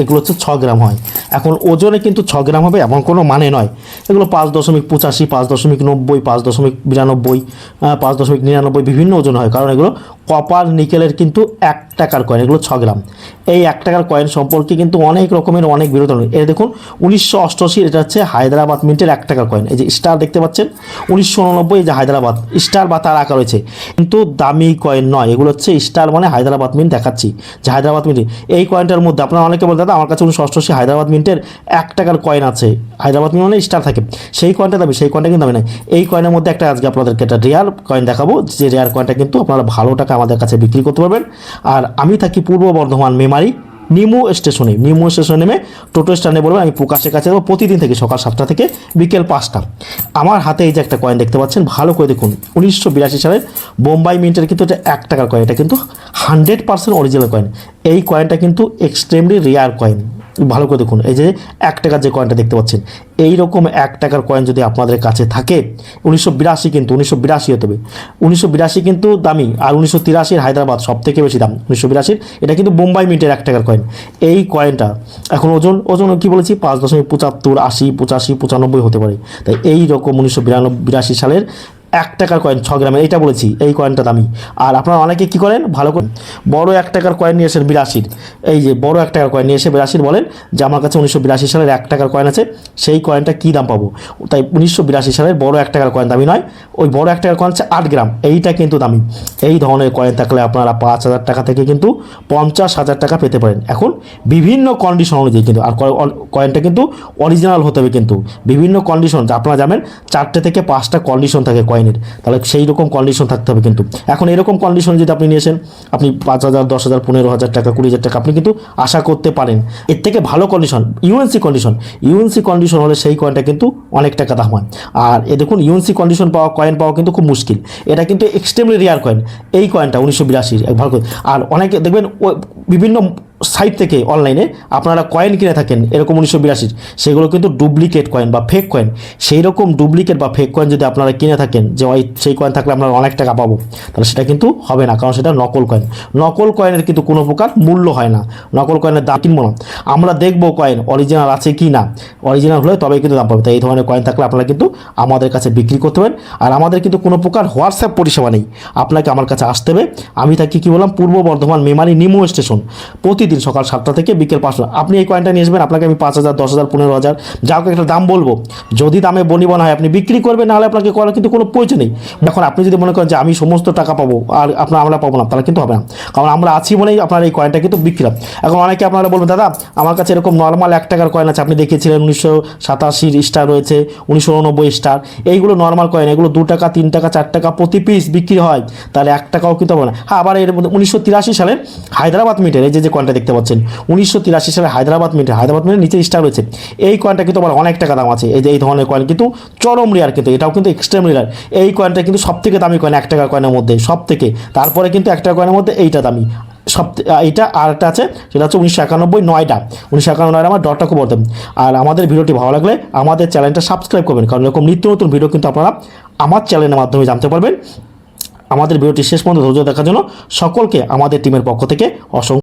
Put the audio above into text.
এগুলো হচ্ছে ছ গ্রাম হয়। এখন ওজনে কিন্তু ছ গ্রাম হবে এমন কোনো মানে নয়। এগুলো পাঁচ দশমিক পঁচাশি, পাঁচ দশমিক নব্বই, পাঁচ দশমিক বিরানব্বই পাঁচ দশমিক নিরানব্বই বিভিন্ন ওজন হয়। কারণ এগুলো কপার, নিকেলের কিন্তু এক টাকার কয়েন এগুলো ছ গ্রাম। এই এক টাকার কয়েন সম্পর্কে কিন্তু অনেক রকমের অনেক বিরোধ এর দেখুন, উনিশশো অষ্টআশি এটা হচ্ছে হায়দ্রাবাদ মিন্টের এক টাকার কয়েন এই যে স্টার দেখতে পাচ্ছেন, উনিশশো উননব্বই এই যে হায়দ্রাবাদ স্টার বা তার আঁকা রয়েছে। কিন্তু দামি কয়েন নয়, এগুলো হচ্ছে স্টার মানে হায়দ্রাবাদ মিন্ট দেখাচ্ছি। যে হায়দ্রাবাদ মিন্ট, এই কয়েনটার মধ্যে আপনারা অনেকে বলতে দাদা আমার কাছে উনিশশো অষ্টআশি হায়দ্রাবাদ মিন্টের এক টাকার কয়েন আছে। হায়দ্রাবাদ মিন্ট মানে স্টার থাকে। সেই কয়েনটা দামি, সেই কয়েনটা কিন্তু দাবি নাই। এই কয়েনের মধ্যে একটা আজকে আপনাদেরকে একটা রেয়ার কয়েন দেখাবো। যে রেয়ার কয়েনটা কিন্তু আপনারা ভালো টাকা আমাদের কাছে বিক্রি করতে পারবেন। আর আমি থাকি পূর্ব বর্ধমান মেমারি। নিমু স্টেশনে নিমু স্টেশনে নেমে টোটো স্ট্যান্ডে বলবেন আমি প্রকাশের কাছে যাব প্রতিদিন থেকে সকাল সাতটা থেকে বিকেল পাঁচটা। আমার হাতে এই যে একটা কয়েন দেখতে পাচ্ছেন, ভালো করে দেখুন, উনিশশো বিরাশি সালের বোম্বাই মিন্টের কিন্তু এটা এক টাকার কয়েন এটা কিন্তু হান্ড্রেড পার্সেন্ট অরিজিনাল কয়েন এই কয়েনটা কিন্তু এক্সট্রিমলি রেয়ার কয়েন ভালো করে দেখুন। এই যে এক টাকার যে কয়েনটা দেখতে পাচ্ছেন এই রকম এক টাকার কয়েন যদি আপনাদের কাছে থাকে, উনিশশো বিরাশি কিন্তু, উনিশশো বিরাশি হতে হবে। উনিশশো বিরাশি কিন্তু দামি, আর উনিশশো তিরাশির হায়দ্রাবাদ সব থেকে বেশি দাম, উনিশশো বিরাশির। এটা কিন্তু বোম্বাই মিন্টের এক টাকার কয়েন এই কয়েনটা এখন ওজন ওজন কি বলেছি? পাঁচ দশমিক পঁচাত্তর, আশি, পঁচাশি, পঁচানব্বই হতে পারে। তাই এই রকম উনিশশো বিরানব্বই, বিরাশি সালের এক টাকার কয়েন ছ গ্রামের, এইটা বলেছি, এই কয়েনটা দামি। আর আপনারা অনেকে কী করেন? ভালো করে বড় এক টাকার কয়েন নিয়ে এসেন বিরাশির। এই যে বড় এক টাকার কয়েন নিয়ে এসে বিরাশির বলেন যে, আমার কাছে উনিশশো বিরাশি সালের এক টাকার কয়েন আছে, সেই কয়েনটা কী দাম পাবো? তাই উনিশশো বিরাশি সালের বড় এক টাকার কয়েন দামি নয়, ওই বড় এক টাকার কয়েন হচ্ছে আট গ্রাম, এইটা কিন্তু দামি। এই ধরনের কয়েন থাকলে আপনারা পাঁচ হাজার টাকা থেকে কিন্তু পঞ্চাশ হাজার টাকা পেতে পারেন। এখন বিভিন্ন কন্ডিশন অনুযায়ী কিন্তু, আর কয়েনটা কিন্তু অরিজিনাল হতে হবে কিন্তু। বিভিন্ন কন্ডিশন আপনারা জানেন, চারটে থেকে পাঁচটা কন্ডিশন থাকে কয়েনের তাহলে সেই রকম কন্ডিশন থাকতে হবে কিন্তু। এখন এরকম কন্ডিশন যদি আপনি নিয়েছেন, আপনি পাঁচ হাজার, দশ হাজার, পনেরো হাজার টাকা, কুড়ি হাজার টাকা, আপনি কিন্তু আশা করতে পারেন। এর থেকে ভালো condition UNC condition UNC condition হলে সেই কয়েনটা কিন্তু অনেক টাকা দাম হয়। আর এ দেখুন ইউএনসি কন্ডিশন পাওয়া কয়েন পাওয়া কিন্তু খুব মুশকিল। এটা কিন্তু এক্সট্রিমলি রেয়ার কয়েন এই কয়েনটা উনিশশো বিরাশির ভালো আর অনেকে দেখবেন বিভিন্ন সাইট থেকে অনলাইনে আপনারা কয়েন কিনে থাকেন, এরকম উনিশশো বিরাশির সেগুলো কিন্তু ডুপ্লিকেট কয়েন বা ফেক কয়েন সেই রকম ডুপ্লিকেট বা ফেক কয়েন যদি আপনারা কিনে থাকেন, যে ওই সেই কয়েন থাকলে আমরা অনেক টাকা পাবো, তাহলে সেটা কিন্তু হবে না, কারণ সেটা নকল কয়েন নকল কয়েনের কিন্তু কোনো প্রকার মূল্য হয় না, নকল কয়েনের দাম কিনবো না। আমরা দেখব কয়েন অরিজিনাল আছে কি না অরিজিনাল হলে তবেই কিন্তু দাম পাবে তাই এই ধরনের কয়েন থাকলে আপনারা কিন্তু আমাদের কাছে বিক্রি করতে পারেন। আর আমাদের কিন্তু কোনো প্রকার হোয়াটসঅ্যাপ পরিষেবা নেই। আপনাকে আমার কাছে আসতে হবে। আমি থাকি কি বললাম, পূর্ব বর্ধমান মেমারি নিমো স্টেশন। প্রতিদিন সকাল সাতটা থেকে বিকেল পাঁচটা। আপনি এই কয়েনটা নিয়ে আসবেন, আপনাকে আমি পাঁচ হাজার, দশ হাজার, পনেরো হাজার, যা হোক একটা দাম বলব। যদি দামে বনিবন হয়, আপনি বিক্রি করবেন, নাহলে আপনাকে করার কিন্তু কোনো প্রয়োজন নেই। এখন আপনি যদি মনে করেন যে আমি সমস্ত টাকা পাবো, আর আপনার আমরা পাবো না, তাহলে কিন্তু হবে না। কারণ আমরা আছি বলেই আপনার এই কয়েনটা কিন্তু বিক্রি হয়। এখন অনেকে আপনারা বলবেন, দাদা, আমার কাছে এরকম নর্মাল এক টাকার কয়েন আছে। আপনি দেখিয়েছিলেন উনিশশো সাতাশির স্টার রয়েছে, উনিশশো উননব্বই স্টার এইগুলো নর্মাল কয়েন এগুলো দু টাকা, তিন টাকা, চার টাকা প্রতি পিস বিক্রি হয়। তাহলে এক টাকাও কিন্তু হবে না। হ্যাঁ আবার এর মধ্যে উনিশশো তিরাশি সালে হায়দ্রাবাদ মিটের এই যে যে কয়েনটা দেখতে পাচ্ছেন। উনিশশো তিরাশি সালে হায়দ্রাবাদ মিটের হায়দ্রাবাদ মিটের নিচে স্টার রয়েছে। এই কয়েনটা কিন্তু আবার অনেক টাকা দাম আছে। এই যে এই ধরনের কয়েন কিন্তু চরম রেয়ার কিন্তু, এটাও কিন্তু এক্সট্রিম রেয়ার এই কয়েনটা কিন্তু সব থেকে দামি কয়েন এক টাকার কয়েনের মধ্যে সব থেকে তারপরে কিন্তু এক টাকা কয়েনের মধ্যে এইটা দামি। সব এইটা আর একটা আছে, সেটা হচ্ছে উনিশশো একানব্বই নয়টা উনিশশো একানব্বই আমার ডটটা খুব বলতেন আর আমাদের ভিডিওটি ভালো লাগলে আমাদের চ্যানেলটা সাবস্ক্রাইব করবেন। কারণ এরকম নিত্য নতুন ভিডিও কিন্তু আপনারা আমার চ্যানেলের মাধ্যমে জানতে পারবেন। আমাদের ভিডিওটি শেষ পর্যন্ত ধৈর্য দেখার জন্য সকলকে আমাদের টিমের পক্ষ থেকে অসংখ্য